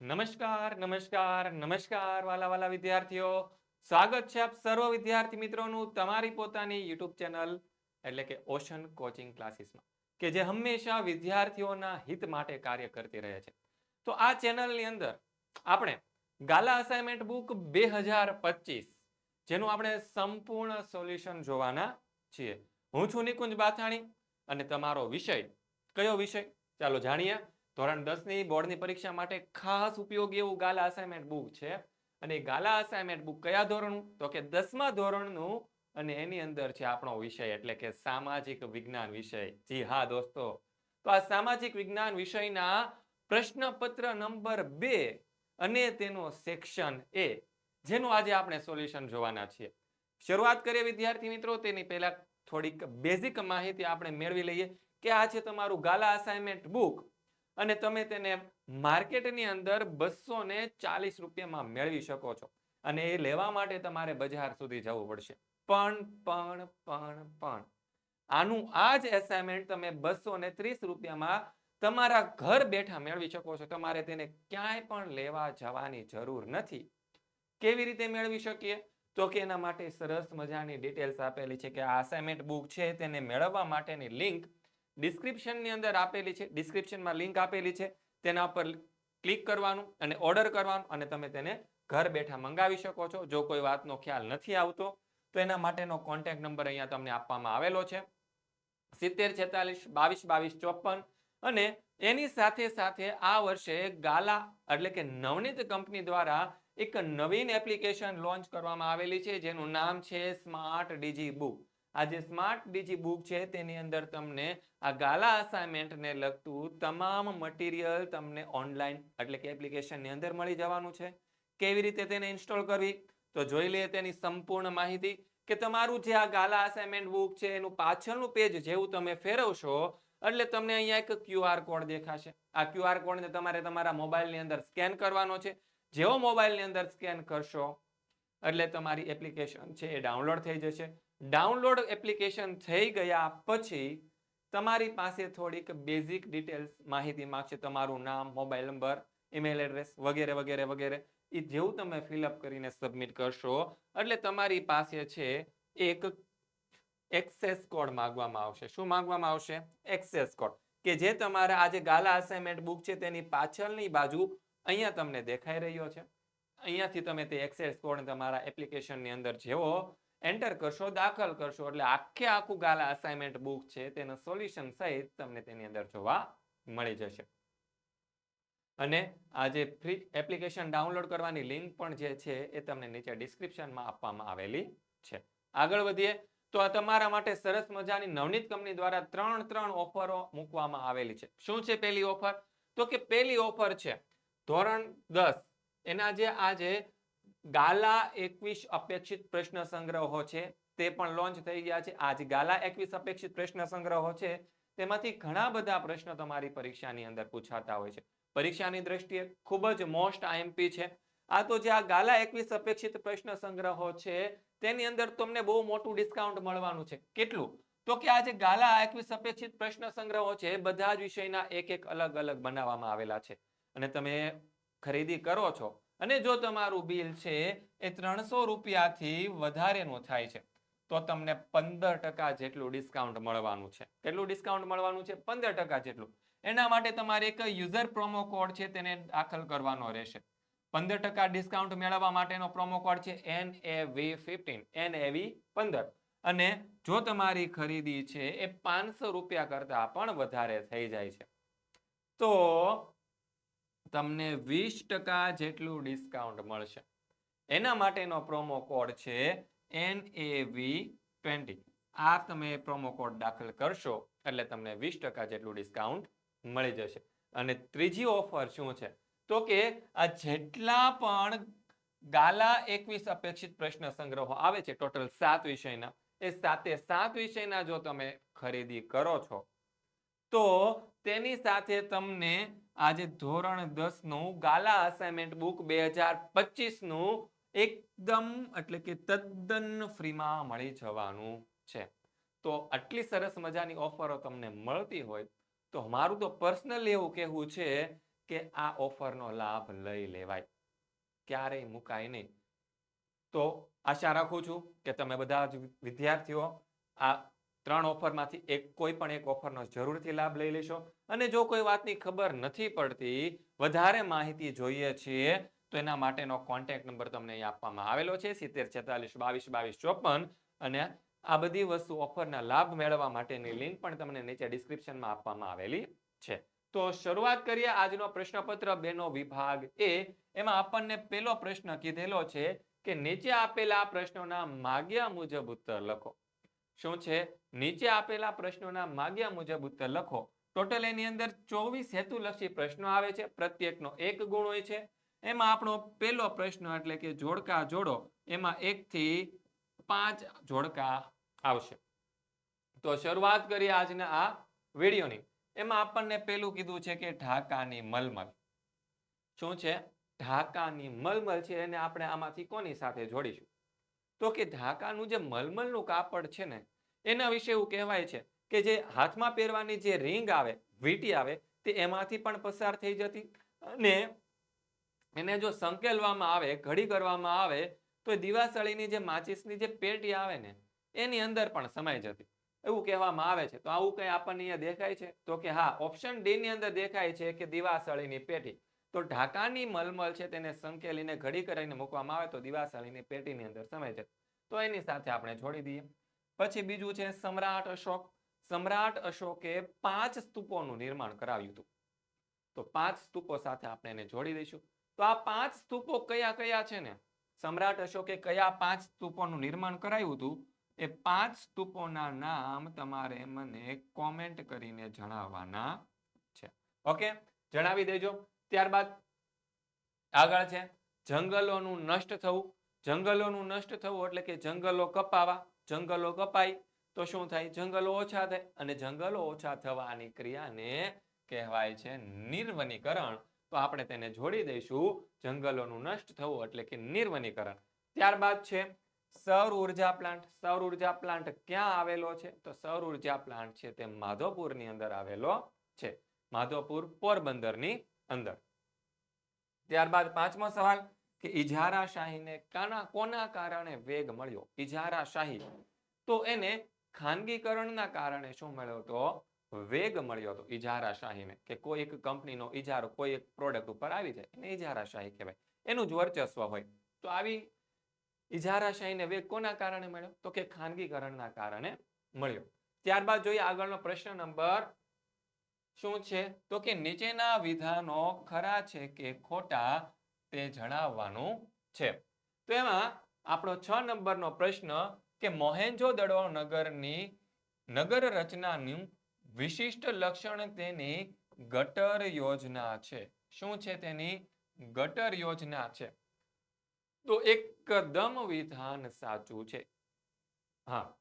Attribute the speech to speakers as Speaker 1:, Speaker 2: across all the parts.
Speaker 1: નમસ્કાર નમસ્કાર નમસ્કાર વાલા વાલા વિદ્યાર્થીઓ. સ્વાગત છે આપ સર્વ વિદ્યાર્થી મિત્રોનું તમારી પોતાની યુટ્યુબ ચેનલ એટલે કે ઓશન કોચિંગ ક્લાસીસમાં, કે જે હંમેશા વિદ્યાર્થીઓના હિત માટે કાર્ય કરતી રહે છે. તો આ ચેનલની અંદર આપણે ગાલા અસાઇનમેન્ટ બુક બે હજાર પચીસ, જેનું આપણે સંપૂર્ણ સોલ્યુશન જોવાના છીએ. હું છું નિકુંજ બાથાણી અને તમારો વિષય, કયો વિષય? ચાલો જાણીએ. ધોરણ દસની બોર્ડની પરીક્ષા માટે ખાસ ઉપયોગી એવું ગાલા અસાઇનમેન્ટ બુક છે. અને ગાલા અસાઇનમેન્ટ બુક કયા ધોરણનું? તો કે દસમા ધોરણનું. અને એની અંદર છે આપણો વિષય, એટલે કે સામાજિક વિજ્ઞાન વિષય. જી હા, દોસ્તો. તો આ સામાજિક વિજ્ઞાન વિષયના પ્રશ્નપત્ર નંબર બે અને તેનો સેક્શન એ, જેનું આજે આપણે સોલ્યુશન જોવાના છીએ. શરૂઆત કરીએ વિદ્યાર્થી મિત્રો, તેની પહેલા થોડીક બેઝિક માહિતી આપણે મેળવી લઈએ કે આ છે તમારું ગાલા અસાઇનમેન્ટ બુક અને તમે તેને માર્કેટની અંદર બસો ને ચાલીસ રૂપિયામાં મેળવી શકો છો. અને એ લેવા માટે તમારે બજાર સુધી જવું પડશે. પણ પણ પણ પણ. આનું આ જ એસાઇનમેન્ટ તમે બસો ને ત્રીસ રૂપિયામાં તમારા ઘર બેઠા મેળવી શકો છો. તમારે તેને ક્યાંય પણ લેવા જવાની જરૂર નથી. કેવી રીતે મેળવી શકીએ? તો કે એના માટે સરસ મજાની ડિટેલ્સ આપેલી છે કે આ અસાઇનમેન્ટ બુક છે, તેને મેળવવા માટેની લિંક ડિસ્ક્રિપ્શનની અંદર આપેલી છે, ડિસ્ક્રિપ્શનમાં લિંક આપેલી છે, તેના પર ક્લિક કરવાનું અને ઓર્ડર કરવાનું અને તમે તેને ઘર બેઠા મંગાવી શકો છો. જો કોઈ વાતનો ખ્યાલ નથી આવતો, તો એના માટેનો કોન્ટેક્ટ નંબર અહીંયા તમને આપવામાં આવેલો છે. સિત્તેર છેતાલીસ, બાવીસ બાવીસ, ચોપન અને એની સાથે સાથે આ વર્ષે ગાલા એટલે કે નવનીત કંપની દ્વારા એક નવીન એપ્લિકેશન લોન્ચ કરવામાં આવેલી છે, જેનું નામ છે સ્માર્ટ ડીજી બુક આ જે સ્માર્ટ ડીજી બુક છે તેની અંદર તમને આ ગાલા અસાઇનમેન્ટને લગતું તમામ મટીરિયલ તમને ઓનલાઈન એટલે કે એપ્લિકેશનની અંદર મળી જવાનું છે. કેવી રીતે તેને ઇન્સ્ટોલ કરવી? તો જોઈ લઈએ તેની સંપૂર્ણ માહિતી કે તમારું જે આ ગાલા અસાઇનમેન્ટ બુક છે એનું પાછળનું પેજ જેવું તમે ફેરવશો, એટલે તમને અહીંયા એક ક્યુઆર કોડ દેખાશે. આ ક્યુઆર કોડને તમારે તમારા મોબાઈલની અંદર સ્કેન કરવાનો છે. જેવો મોબાઈલની અંદર સ્કેન કરશો, એટલે તમારી એપ્લિકેશન છે એ ડાઉનલોડ થઈ જશે. ડાઉનલોડ એપ્લિકેશન થઈ ગયા પછી તમારી પાસે થોડીક બેઝિક ડિટેલ્સ માહિતી માગશે. તમારું નામ, મોબાઈલ નંબર, ઈમેલ એડ્રેસ વગેરે વગેરે વગેરે. એ જેવું તમે ફિલઅપ કરીને સબમિટ કરશો. એટલે તમારી પાસે છે એક એક્સેસ કોડ માંગવામાં આવશે. શું માંગવામાં આવશે? Access code. કે જે તમારા આજે ગાલા અસાઇનમેન્ટ બુક છે તેની પાછળની બાજુ અહીંયા તમને દેખાઈ રહ્યો છે. અહીંયાથી તમે તે એક્સેસ કોડ તમારા એપ્લિકેશનની અંદર જેવો એન્ટર કરશો, દાખલ કરશો, એટલે આખે આખું ગાલા અસાઇનમેન્ટ બુક છે, તેનું સોલ્યુશન સહિત તમને તેની અંદર જોવા મળી જશે. અને આ જે ફ્રી એપ્લિકેશન ડાઉનલોડ કરવાની લિંક પણ જે છે, એ તમને નીચે ડિસ્ક્રિપ્શનમાં આપવામાં આવેલી છે. આગળ વધીએ, તો આ તમારા માટે સરસ મજાની નવનીત કંપની દ્વારા ત્રણ ત્રણ ઓફરો મૂકવામાં આવેલી છે. શું છે પહેલી ઓફર તો કે પહેલી ઓફર છે, ધોરણ દસ. એના જે આજે ગાલા એકવીસ અપેક્ષિત પ્રશ્ન સંગ્રહો છે. તે પણ લોન્ચ થઈ ગયા છે. આજ ગાલા એકવીસ અપેક્ષિત પ્રશ્ન સંગ્રહો છે. તેમાંથી ઘણા બધા પ્રશ્નો તમારી પરીક્ષાની અંદર પૂછાતા હોય છે. પરીક્ષાની દ્રષ્ટિએ ખૂબ જ મોસ્ટ આઈએમપી છે. આ તો જે આ ગાલા એકવીસ અપેક્ષિત પ્રશ્ન સંગ્રહો છે, તેની અંદર તમને બહુ મોટું ડિસ્કાઉન્ટ મળવાનું છે. કેટલું? તો કે આ જે ગાલા એકવીસ અપેક્ષિત પ્રશ્ન સંગ્રહો છે બધા જ વિષયના એક એક અલગ અલગ બનાવવામાં આવેલા છે. અને તમે ખરીદી કરો છો અને જો તમારું બિલ છે એ ત્રણસો રૂપિયાથી વધારેનું થાય છે, તો તમને પંદર ટકા જેટલું ડિસ્કાઉન્ટ મળવાનું છે. કેટલું ડિસ્કાઉન્ટ મળવાનું છે? પંદર ટકા જેટલું. એના માટે તમારે એક યુઝર પ્રોમો કોડ છે તેને દાખલ કરવાનો રહેશે. પંદર ટકા ડિસ્કાઉન્ટ મેળવવા માટેનો પ્રોમો કોડ છે N A V fifteen N A V પંદર. અને જો તમારી ખરીદી છે એ પાંચસો રૂપિયા કરતા પણ વધારે થઈ જાય છે. તો તમને વીસ ટકા જેટલું ડિસ્કાઉન્ટ મળશે. એના માટેનો પ્રોમો કોડ છે એન એ વી ટ્વેન્ટી આ તમે પ્રોમો કોડ દાખલ કરશો, એટલે તમને વીસ ટકા જેટલું ડિસ્કાઉન્ટ મળી જશે. અને ત્રીજી ઓફર શું છે? તો કે આ જેટલા પણ ગાલા એકવીસ અપેક્ષિત પ્રશ્ન સંગ્રહો આવે છે ટોટલ સાત વિષયના, એ સાતે સાત વિષયના જો તમે ખરીદી કરો છો, તો તેની સાથે તમને આજે ધોરણ દસનું ગાલા અસાઇનમેન્ટ બુક બે હજાર પચીસનું એકદમ એટલે કે તદ્દન ફ્રીમાં મળી જવાનું છે. તો આટલી સરસ મજાની ઓફરો તમને મળતી હોય તો મારું તો પર્સનલી એવું કહેવું છે કે આ ઓફરનો લાભ લઈ લેવાય. ક્યારેય મુકાય નહીં. તો આશા રાખું છું કે તમે બધા જ વિદ્યાર્થીઓ આ ત્રણ ઓફરમાંથી એક કોઈ પણ એક ઓફરનો જરૂરથી લાભ લઈ લેશો. અને જો કોઈ વાતની ખબર નથી પડતી, વધારે માહિતી જોઈએ છીએ, તો એના માટેનો કોન્ટેક્ટ નંબર તમને અહીં આપવામાં આવેલો છે, સિત્તેર છેતાલીસ બાવીસ બાવીસ ચોપન. અને આ બધી વસ્તુ ઓફરના લાભ મેળવવા માટેની લિંક પણ તમને નીચે ડિસ્ક્રિપ્શનમાં આપવામાં આવેલી છે. તો શરૂઆત કરીએ આજનો પ્રશ્નપત્ર બેનો વિભાગ એ. એમાં આપણને પેલો પ્રશ્ન કીધેલો છે કે નીચે આપેલા પ્રશ્નોના માગ્યા મુજબ ઉત્તર લખો. શું છે? નીચે આપેલા પ્રશ્નોના માગ્યા મુજબ ઉત્તર લખો. ટોટલ એની અંદર ચોવીસ હેતુલક્ષી પ્રશ્નો આવે છે. પ્રત્યેકનો એક ગુણ હોય છે. એમાં આપણો પહેલો પ્રશ્ન એટલે કે જોડકા જોડો, એમાં એક થી પાંચ જોડકા આવશે. તો શરૂઆત કરીએ આજના આ વિડીયોની. એમાં આપણને પેલું કીધું છે કે ઢાકાની મલમલ. શું છે? ઢાકાની મલમલ છે એને આપણે આમાંથી કોની સાથે જોડીશું? તો કે ઢાકાનું જે મલમલનું કાપડ છે ને, એના વિશે એવું કહેવાય છે કે જે હાથમાં પહેરવાની જે રિંગ આવે, વીંટી આવે, તે એમાંથી પણ પસાર થઈ જતી અને એને જો સંકેલવામાં આવે, ઘડી કરવામાં આવે, તો દિવાસળીની જે માચિસની જે પેટી આવે ને, એની અંદર પણ સમાઈ જતી. એવું કહેવામાં આવે છે. તો આવું કંઈ આપણને અહીંયા દેખાય છે? તો કે હા ઓપ્શન ડી ની અંદર દેખાય છે કે દિવાસળીની પેટી. તો ઢાકાની મલમલ છે તેને સંકેલીને ઘડી કરીને મૂકવામાં આવે, તો દિવાસળીની પેટીની અંદર સમાઈ જાય તો એની સાથે આપણે છોડી દઈએ. પછી બીજું છે સમ્રાટ અશોક. સમ્રાટ અશોકે પાંચ સ્તૂપોનું નિર્માણ કરાવ્યું હતું. તો પાંચ સ્તૂપો સાથે આપણે એને જોડી દઈશું. તો આ પાંચ સ્તૂપો કયા કયા છે ને? સમ્રાટ અશોકે કયા પાંચ સ્તૂપોનું નિર્માણ કરાવ્યું હતું? એ પાંચ સ્તૂપોના નામ તમારે મને કોમેન્ટ કરીને જણાવવાના છે. ઓકે જણાવી દેજો. ત્યારબાદ આગળ છે. જંગલોનું નષ્ટ થવું. જંગલોનું નષ્ટ થવું એટલે કે જંગલો કપાવા. જંગલો કપાય. તો શું થાય? જંગલો ઓછા થાય અને જંગલો ઓછા થવાની ક્રિયાને કહેવાય છે નિર્વનીકરણ. તો આપણે તેને જોડી દઈશું. જંગલોનું નષ્ટ થવું એટલે કે નિર્વનીકરણ. ત્યારબાદ છે સૌર ઊર્જા પ્લાન્ટ. સૌર ઊર્જા પ્લાન્ટ ક્યાં આવેલો છે? તો સૌર ઊર્જા પ્લાન્ટ છે તે માધવપુરની અંદર આવેલો છે. માધવપુર પોરબંદરની અંદર. ત્યારબાદ પાંચમો સવાલ કે ઇજારાશાહીને કાના કોના કારણે વેગ મળ્યો? ઇજારાશાહી તો એને ખાનગીકરણના કારણે શું મળ્યો તો? વેગ મળ્યો હતો, ઇજારાશાહીને, કે કોઈ એક કંપનીનો ઇજારો, કોઈ એક પ્રોડક્ટ ઉપર આવી જાય, એને ઇજારાશાહી કહેવાય. એનું જ વર્ચસ્વ હોય. તો આવી ઇજારાશાહીને વેગ કોના કારણે મળ્યો? તો કે ખાનગીકરણના કારણે મળ્યો. ત્યારબાદ જોઈએ આગળનો પ્રશ્ન નંબર શું છે? તો કે નીચેના વિધાનો ખરા છે કે ખોટા તે જણાવવાનું છે. તો એમાં આપણો છ નંબરનો પ્રશ્ન કે મોહેન્જો દડો નગરની નગર રચનાનું વિશિષ્ટ લક્ષણ તેની ગટર યોજના છે. શું છે તેની ગટર યોજના છે? તો એકદમ વિધાન સાચું છે. હા.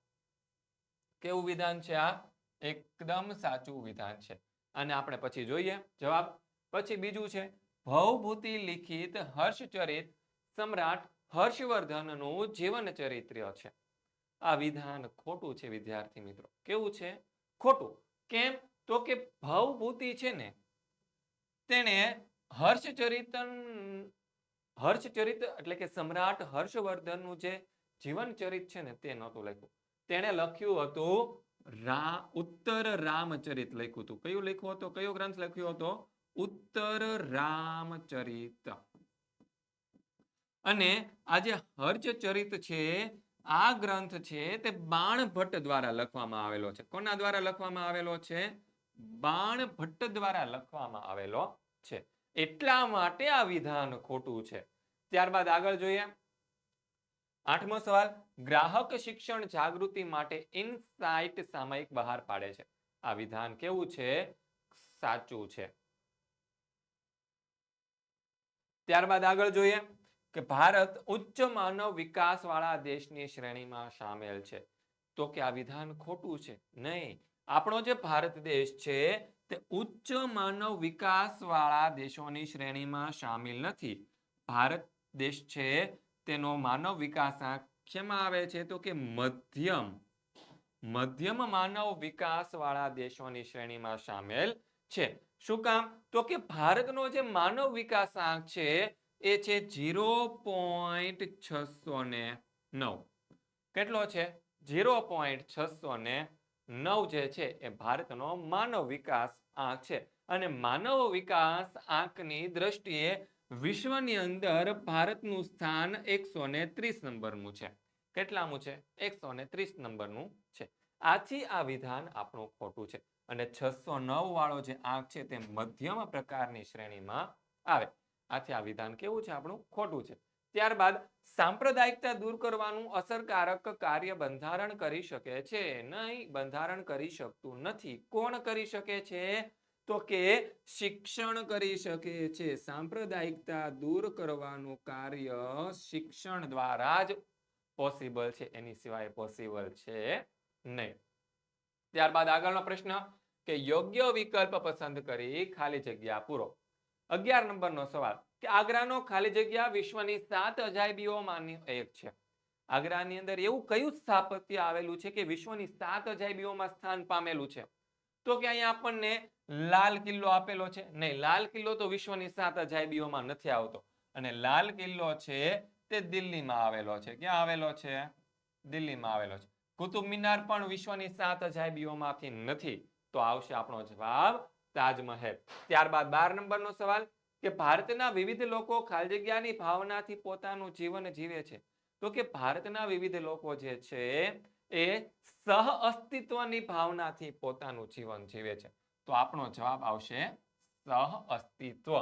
Speaker 1: કેવું વિધાન છે આ? એકદમ સાચું વિધાન છે. અને આપણે પછી જોઈએ. જવાબ? પછી બીજું છે. ભવભૂતિ લિખિત હર્ષચરિત સમ્રાટ હર્ષવર્ધનનું જીવન ચરિત્ર છે. આ વિધાન ખોટું છે, વિદ્યાર્થી મિત્રો. કેવું છે? ખોટું. કેમ? તો કે ભવભૂતિ છે ને, તેણે હર્ષચરિતન, હર્ષચરિત એટલે કે સમ્રાટ હર્ષવર્ધનનું જે જીવનચરિત છે ને, તે નહોતું લખ્યું. તેણે લખ્યું હતું રા, ઉત્તર રામચરિત લખ્યું હતું. કયું લખ્યું હતું? કયો ગ્રંથ લખ્યો હતો? ઉત્તર રામચરિત. અને આ જે હર્ષચરિત છે આ ગ્રંથ છે તે બાણભટ્ટ દ્વારા લખવામાં આવેલો છે. કોના દ્વારા લખવામાં આવેલો છે? બાણભટ્ટ દ્વારા લખવામાં આવેલો છે. એટલા માટે આ વિધાન ખોટું છે. ત્યારબાદ આગળ જોઈએ. આઠમો સવાલ, ગ્રાહક શિક્ષણ જાગૃતિ માટે ઇનસાઇટ સામયિક બહાર પાડે છે. આ વિધાન કેવું છે? સાચું છે. ત્યારબાદ આગળ જોઈએ. કે ભારત ઉચ્ચ માનવ વિકાસ વાળા દેશની શ્રેણીમાં સામેલ છે. તો કે આ વિધાન ખોટું છે? નહીં. આપણો જે ભારત દેશ છે તે ઉચ્ચ માનવ વિકાસ વાળા દેશોની શ્રેણીમાં સામેલ નથી. ભારત દેશ છે તેનો માનવ વિકાસ આંક શેમાં આવે છે તો કે મધ્યમ. મધ્યમ માનવ વિકાસ વાળા દેશોની શ્રેણીમાં સામેલ છે. શું કામ? તો કે ભારતનો જે માનવ વિકાસ આંક છે એ છે ઝીરો પોઈન્ટ છસો ને નવ. કેટલો છે? ઝીરો પોઈન્ટ છસો ને નવ જે છે એ ભારતનો માનવ વિકાસ આંક છે. અને માનવ વિકાસ આંકની દ્રષ્ટિએ વિશ્વની અંદર ભારતનું સ્થાન એકસો ને ત્રીસ નંબરનું છે. કેટલામું છે? એકસો ને ત્રીસ નંબરનું છે. આથી આ વિધાન આપણું ખોટું છે. અને છસો નવ વાળો જે આંક છે તે મધ્યમ પ્રકારની શ્રેણીમાં આવે. આથી આ વિધાન કેવું છે? આપણું ખોટું છે. ત્યારબાદ સાંપ્રદાયિકતા દૂર કરવાનું અસરકારક કાર્ય બંધારણ કરી શકે છે. નહીં, બંધારણ કરી શકતું નથી. કોણ કરી શકે છે? તો કે શિક્ષણ કરી શકે છે. સાંપ્રદાયિકતા દૂર કરવાનું કાર્ય શિક્ષણ દ્વારા જ પોસિબલ છે. એની સિવાય પોસિબલ છે નહીં. ત્યારબાદ આગળનો પ્રશ્ન કે યોગ્ય વિકલ્પ પસંદ કરી ખાલી જગ્યા પૂરો. અગિયાર નંબરનો સવાલ. કે આગ્રાનો ખાલી જગ્યા વિશ્વની સાત અજાયબીઓમાંની એક છે. આગ્રાની અંદર એવું કયું સ્થાપત્ય આવેલું છે કે વિશ્વની સાત અજાયબીઓમાં સ્થાન પામેલું છે? તો કે અહીંયા આપણને લાલ કિલ્લો આપેલો છે. નહીં, લાલ કિલ્લો તો વિશ્વની સાત અજાયબીઓમાં નથી આવતો. અને લાલ કિલ્લો છે તે દિલ્હીમાં આવેલો છે. ક્યાં આવેલો છે? દિલ્હીમાં આવેલો છે. કુતુબ મિનાર પણ વિશ્વની સાત અજાયબીઓમાંથી નથી. તો આવશે આપણો જવાબ તાજમહેલ. ત્યારબાદ બાર નંબરનો સવાલ, કે ભારતના વિવિધ લોકો ખાલી ભાવનાથી પોતાનું જીવન જીવે છે. તો કે ભારતના વિવિધ લોકો જે છે, એ સહ અસ્તિત્વની ભાવનાથી પોતાનું જીવન જીવે છે. તો આપણો જવાબ આવશે સહ અસ્તિત્વ.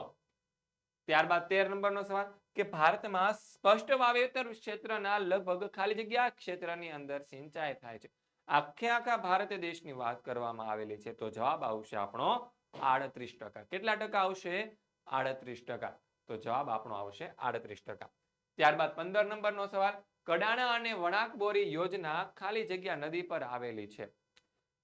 Speaker 1: ત્યારબાદ તેર નંબરનો સવાલ, કે ભારતમાં સ્પષ્ટ વાવેતર ક્ષેત્રના લગભગ ખાલી જગ્યા ક્ષેત્રની અંદર સિંચાઈ થાય છે. આખે આખા ભારત દેશની વાત કરવામાં આવેલી છે. તો જવાબ આવશે આપણો આડત્રીસ ટકા. કેટલા ટકા આવશે? આડત્રીસ ટકા. તો જવાબ આપણો આવશે આડત્રીસ ટકા. ત્યારબાદ પંદર નંબરનો સવાલ, કડાણા અને વણાકબોરી યોજના ખાલી જગ્યા નદી પર આવેલી છે.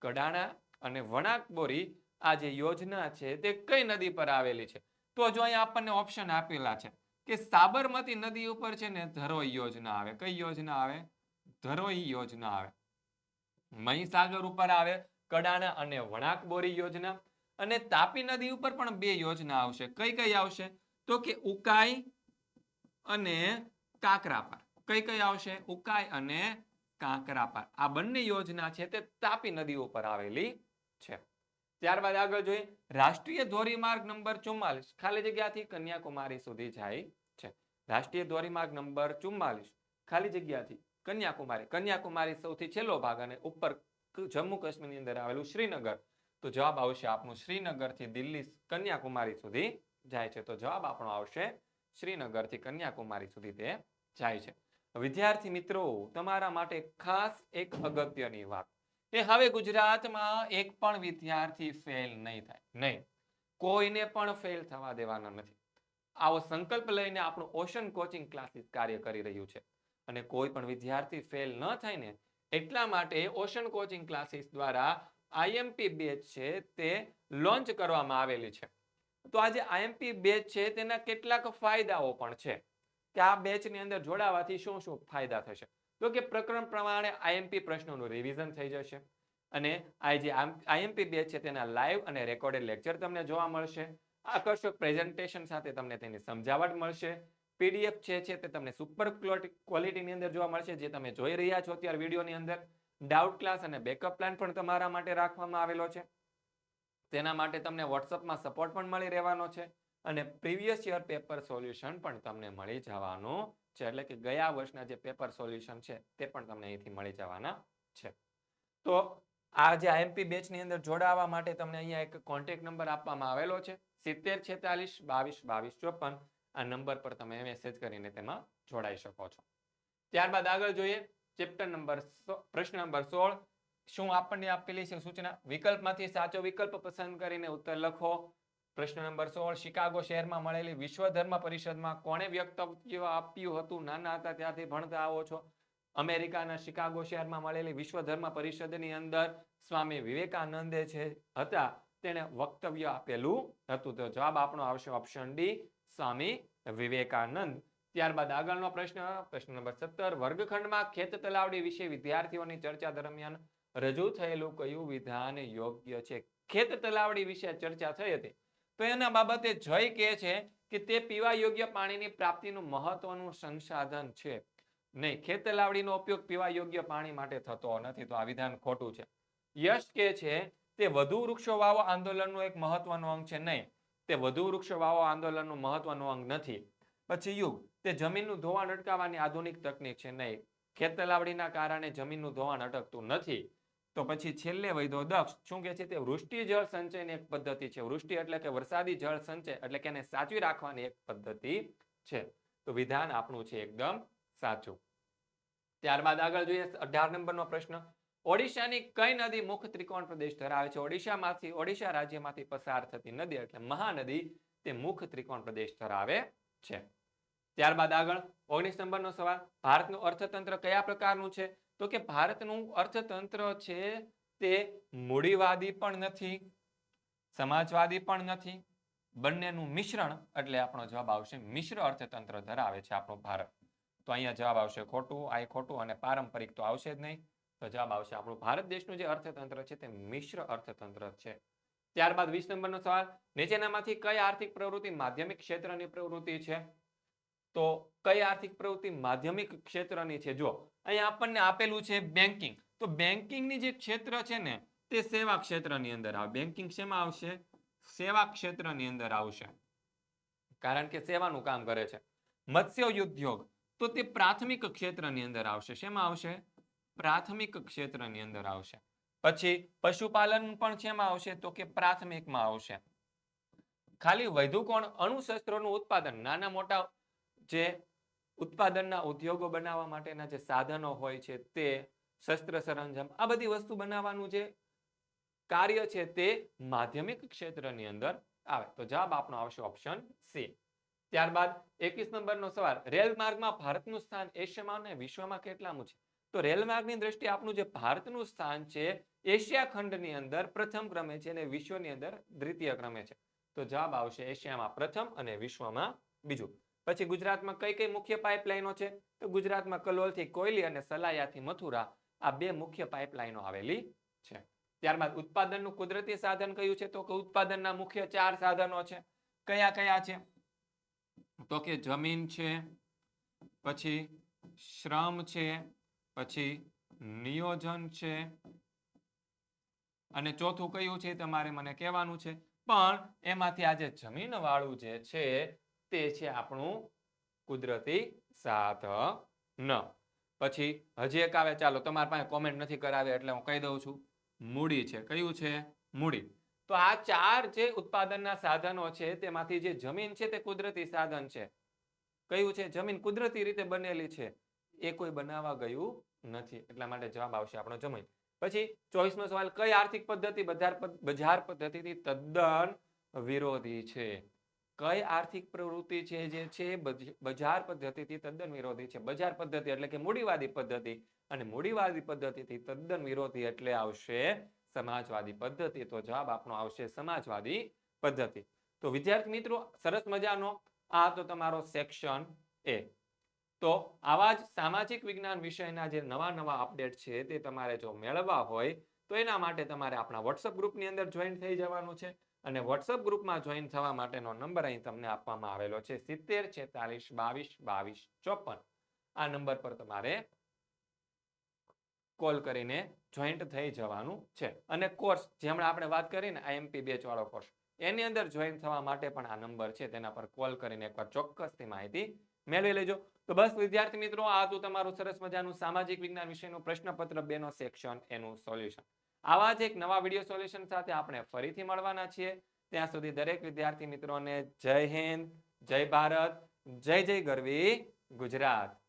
Speaker 1: કડાણા અને વણાકબોરી આ જે યોજના છે તે કઈ નદી પર આવેલી છે? તો જો અહીંયા આપણને ઓપ્શન આપેલા છે કે સાબરમતી નદી ઉપર છે ને ધરોઈ યોજના આવે. કઈ યોજના આવે? ધરોઈ યોજના આવે. મહીસાગર ઉપર આવે. કડાણા અને વણાકબોરી યોજના. અને તાપી નદી ઉપર પણ બે યોજના આવશે. કઈ કઈ આવશે? તો કે ઉકાઈ અને કાકરાપાર કઈ કઈ આવશે? ઉકાઈ અને કાંકરાપાર આ બંને યોજના છે તે તાપી નદી ઉપર આવેલી છે. ત્યારબાદ આગળ જોઈએ. રાષ્ટ્રીય ધોરીમાર્ગ નંબર ચુમ્માલીસ. ખાલી જગ્યાથી કન્યાકુમારી સુધી જાય છે. રાષ્ટ્રીય ધોરીમાર્ગ નંબર ચુમ્માલીસ. ખાલી જગ્યાથી કન્યાકુમારી. કન્યાકુમારી સૌથી છેલ્લો ભાગ અને ઉપર જમ્મુ કાશ્મીરની અંદર આવેલું શ્રીનગર. તો જવાબ આવશે આપણું શ્રીનગરથી દિલ્હી કન્યાકુમારી સુધી જાય છે. તો જવાબ આપણો આવશે શ્રીનગરથી કન્યાકુમારી સુધી તે જાય છે. વિદ્યાર્થી મિત્રો, તમારા માટે ખાસ એક અગત્યની વાત. કે હવે ગુજરાતમાં એક પણ વિદ્યાર્થી ફેલ નહીં થાય. નહીં. કોઈને પણ ફેલ થવા દેવાના નથી. આવો સંકલ્પ લઈને આપણું ઓશન કોચિંગ ક્લાસીસ કાર્ય કરી રહ્યું છે. અને કોઈ પણ વિદ્યાર્થી ફેલ ન થાય ને, એટલા માટે ઓશન કોચિંગ ક્લાસીસ દ્વારા આઈએમપી બેચ છે તે લોન્ચ કરવામાં આવેલી છે. તો આ જે આઈએમપી બેચ છે તેના કેટલાક ફાયદાઓ પણ છે. કે આ બેચની અંદર જોડાવાથી શું શું ફાયદા થશે? તો કે પ્રકરણ પ્રમાણે આઈએમપી પ્રશ્નોનું રિવિઝન થઈ જશે. અને આ જે આઈએમપી બેચ છે તેના લાઈવ અને રેકોર્ડેડ લેક્ચર તમને જોવા મળશે. આકર્ષક પ્રેઝન્ટેશન સાથે તમને તેની સમજાવટ મળશે. પીડીએફ છે તે તમને સુપર ક્વોલિટીની અંદર જોવા મળશે, જે તમે જોઈ રહ્યા છો અત્યારે વિડીયોની અંદર. ડાઉટ ક્લાસ અને બેકઅપ પ્લાન પણ તમારા માટે રાખવામાં આવેલો છે. તેના માટે તમને વોટ્સઅપમાં સપોર્ટ પણ મળી રહેવાનો છે અને પ્રીવિયસ યર પેપર સોલ્યુશન પણ તમને મળી જવાનું છે. એટલે કે ગયા વર્ષના જે પેપર સોલ્યુશન છે તે પણ તમને અહીંથી મળી જવાના છે. તો આ જે આઈએમપી બેચની અંદર જોડાવા માટે તમને અહીંયા એક કોન્ટેક્ટ નંબર આપવામાં આવેલો છે. સિત્તેર છેતાલીસ બાવીસ બાવીસ ચોપન આ નંબર પર તમે મેસેજ કરીને તેમાં જોડાઈ શકો છો. ત્યારબાદ આગળ જોઈએ. ચેપ્ટર નંબર પ્રશ્ન નંબર સોળ. શું આપણને આપેલી છે સૂચના? વિકલ્પમાંથી સાચો વિકલ્પ પસંદ કરીને ઉત્તર લખો. પ્રશ્ન નંબર સોળ. શિકાગો શહેરમાં મળેલી વિશ્વ ધર્મ પરિષદમાં કોણે વ્યક્તવ્ય આપ્યું હતું? નાના હતા, ત્યારથી ભણતા આવો છો. અમેરિકાના શિકાગો શહેરમાં મળેલી વિશ્વ ધર્મ પરિષદની અંદર સ્વામી વિવેકાનંદે છે હતા, તેણે વક્તવ્ય આપેલું હતું. તો જવાબ આપણો આવશે ઓપ્શન ડી સ્વામી વિવેકાનંદ. ત્યારબાદ આગળનો પ્રશ્ન પ્રશ્ન નંબર સત્તર, વર્ગખંડમાં ખેત તલાવડી વિશે વિદ્યાર્થીઓની ચર્ચા દરમિયાન રજૂ થયેલું કયું વિધાન યોગ્ય છે? ખેત તલાવડી વિશે ચર્ચા થઈ હતી. તો એના બાબતે જય કહે છે કે તે પીવા યોગ્ય પાણીની પ્રાપ્તિનું મહત્વનું સંસાધન છે. નહીં, ખેત તલાવડીનો ઉપયોગ પીવા યોગ્ય પાણી માટે થતો નથી. તો આ વિધાન ખોટું છે. યશ કે છે, તે વધુ વૃક્ષો વાવો આંદોલનનું એક મહત્વનું અંગ છે. નહીં, તે વધુ વૃક્ષો વાવો આંદોલનનું મહત્વનું અંગ નથી. પછી યુગ. તે જમીનનું ધોવાણ અટકાવવાની આધુનિક તકનીક છે નહીં. ખેતલાવડીના કારણે જમીનનું ધોવાણ અટકતું નથી. તો પછી છેલ્લે વૈધો દક્ષ. શું કે છે તે? વૃષ્ટિ જળ સંચયની એક પદ્ધતિ છે. વૃષ્ટિ એટલે કે વરસાદી જળ સંચય એટલે કે એને સાચવી રાખવાની એક પદ્ધતિ છે. તો વિધાન આપણું છે એકદમ સાચું. ત્યારબાદ આગળ જોઈએ અઢાર નંબરનો પ્રશ્ન. ઓડિશાની કઈ નદી મુખ ત્રિકોણ પ્રદેશ ધરાવે છે? ઓડિશામાંથી, ઓડિશા રાજ્યમાંથી પસાર થતી નદી એટલે મહાનદી તે મુખ ત્રિકોણ પ્રદેશ ધરાવે છે. ત્યારબાદ આગળ ઓગણીસ નંબરનો સવાલ, ભારતનું અર્થતંત્ર કયા પ્રકારનું છે? તો કે ભારતનું અર્થતંત્ર છે તે મૂડીવાદી પણ નથી, સમાજવાદી પણ નથી, બંનેનું મિશ્રણ એટલે આપણો જવાબ આવશે મિશ્ર અર્થતંત્ર ધરાવે છે આપણો ભારત. તો અહીંયા જવાબ આવશે ખોટું, આ ખોટું અને પારંપરિક તો આવશે જ નહીં. તો જવાબ આવશે આપણું ભારત દેશનું જે અર્થતંત્ર છે તે મિશ્ર અર્થતંત્ર છે. ત્યારબાદ વીસ નંબરનો સવાલ, નીચેનામાંથી કઈ આર્થિક પ્રવૃત્તિ, માધ્યમિક ક્ષેત્રની પ્રવૃત્તિ છે? તો કઈ આર્થિક પ્રવૃત્તિ માધ્યમિક ક્ષેત્રની છે? જો અહીંયા આપણને આપેલું છે બેન્કિંગ તો બેન્કિંગની જે ક્ષેત્ર છે ને, તે સેવા ક્ષેત્રની અંદર આવે. બેન્કિંગ શેમાં આવશે? સેવા ક્ષેત્રની અંદર આવશે. કારણ કે સેવાનું કામ કરે છે. મત્સ્ય ઉદ્યોગ, તો તે પ્રાથમિક ક્ષેત્રની અંદર આવશે. શેમાં આવશે? પ્રાથમિક ક્ષેત્રની અંદર આવશે. પછી પશુપાલન પણ શેમાં આવશે? તો કે પ્રાથમિકમાં આવશે. ખાલી વધુ કોણ? અણુશસ્ત્રોનું ઉત્પાદન. નાના મોટા જે ઉત્પાદનના ઉદ્યોગો બનાવવા માટેના જે સાધનો હોય છે તે શસ્ત્ર સરંજામ, આ બધી વસ્તુ બનાવવાનું જે કાર્ય છે તે માધ્યમિક ક્ષેત્રની અંદર આવે. તો જવાબ આપણો આવશે ઓપ્શન સી ત્યારબાદ એકવીસ નંબરનો સવાલ રેલ માર્ગમાં ભારતનું સ્થાન એશિયામાં અને વિશ્વમાં કેટલામું છે? તો રેલ માર્ગની દ્રષ્ટિએ આપણું જે ભારતનું સ્થાન છે, એશિયા ખંડની અંદર પ્રથમ ક્રમે છે અને વિશ્વની અંદર દ્વિતીય ક્રમે છે. તો જવાબ આવશે એશિયામાં પ્રથમ અને વિશ્વમાં બીજું. પછી ગુજરાતમાં કઈ કઈ મુખ્ય પાઇપલાઇનો છે? તો ગુજરાતમાં કલોલથી, કોયલી અને સલાયાથી મથુરા આ બે મુખ્ય પાઇપલાઇનો આવેલી છે. ત્યારબાદ ઉત્પાદનનું કુદરતી સાધન કયું છે? તો કે ઉત્પાદનના મુખ્ય ચાર સાધનો છે. કયા કયા છે? તો કે જમીન છે, પછી શ્રમ છે, પછી નિયોજન છે, અને ચોથું કયું છે? તમારે મને કહેવાનું છે. પણ એમાંથી આજે જમીન વાળું જે છે તે છે આપણું કુદરતી સાધન. પછી હજી એક આવે, ચાલો તમારી પાસે કોમેન્ટ નથી કરાવે એટલે હું કહી દઉં છું. મૂડી છે. કયું છે? મૂડી. તો આ ચાર જે ઉત્પાદનના સાધનો છે, તેમાંથી જે જમીન છે તે કુદરતી સાધન છે. કયું છે? જમીન કુદરતી રીતે બનેલી છે. એ કોઈ બનાવવા ગયું નથી. એટલા માટે જવાબ આવશે આપણો જમીન. પછી ચોવીસમો સવાલ, કઈ આર્થિક પદ્ધતિ બજાર બજાર પદ્ધતિથી તદ્દન વિરોધી છે? કઈ આર્થિક પ્રવૃત્તિ છે, જે છે, બજ- બજાર પદ્ધતિથી તદ્દન વિરોધી છે. બજાર પદ્ધતિ એટલે કે મૂડીવાદી પદ્ધતિ. અને મૂડીવાદી પદ્ધતિથી તદ્દન વિરોધી એટલે આવશે સમાજવાદી પદ્ધતિ. તો જવાબ આપણો આવશે સમાજવાદી પદ્ધતિ. તો વિદ્યાર્થી મિત્રો, સરસ મજાનો આ તો તમારો સેક્શન એ. તો આવા જ સામાજિક વિજ્ઞાન વિષયના જે નવા નવા અપડેટ છે, તે તમારે જો મેળવવા હોય, તો એના માટે તમારે આપણા વોટ્સઅપ ગ્રુપની અંદર જોઈન થઈ જવાનું છે. અને વોટ્સઅપ ગ્રુપમાં જોઈન થવા માટેનો નંબર અહીં તમને આપવામાં આવેલો છે. સિત્તેર, છેતાલીસ, બાવીસ બાવીસ, ચોપન. આ નંબર પર તમારે કોલ કરીને જોઈન્ટ થઈ જવાનું છે. અને કોર્સ જે હમણાં આપણે વાત કરીને આઈએમપી બેચ વાળો કોર્સ, એની અંદર જોઈન થવા માટે પણ આ નંબર છે. તેના પર કોલ કરીને એકવાર ચોક્કસથી માહિતી મેળવી લેજો. તો બસ, વિદ્યાર્થી મિત્રો, આ હતું તમારું સરસ મજાનું સામાજિક વિજ્ઞાન વિષયનું પ્રશ્નપત્ર બે નો સેક્શન એનું સોલ્યુશન. આવા જ એક નવા વીડિયો સોલ્યુશન સાથે આપણે ફરીથી મળવાના છીએ. ત્યાં સુધી દરેક વિદ્યાર્થી મિત્રોને જય હિન્દ, જય ભારત, જય જય ગરવી ગુજરાત.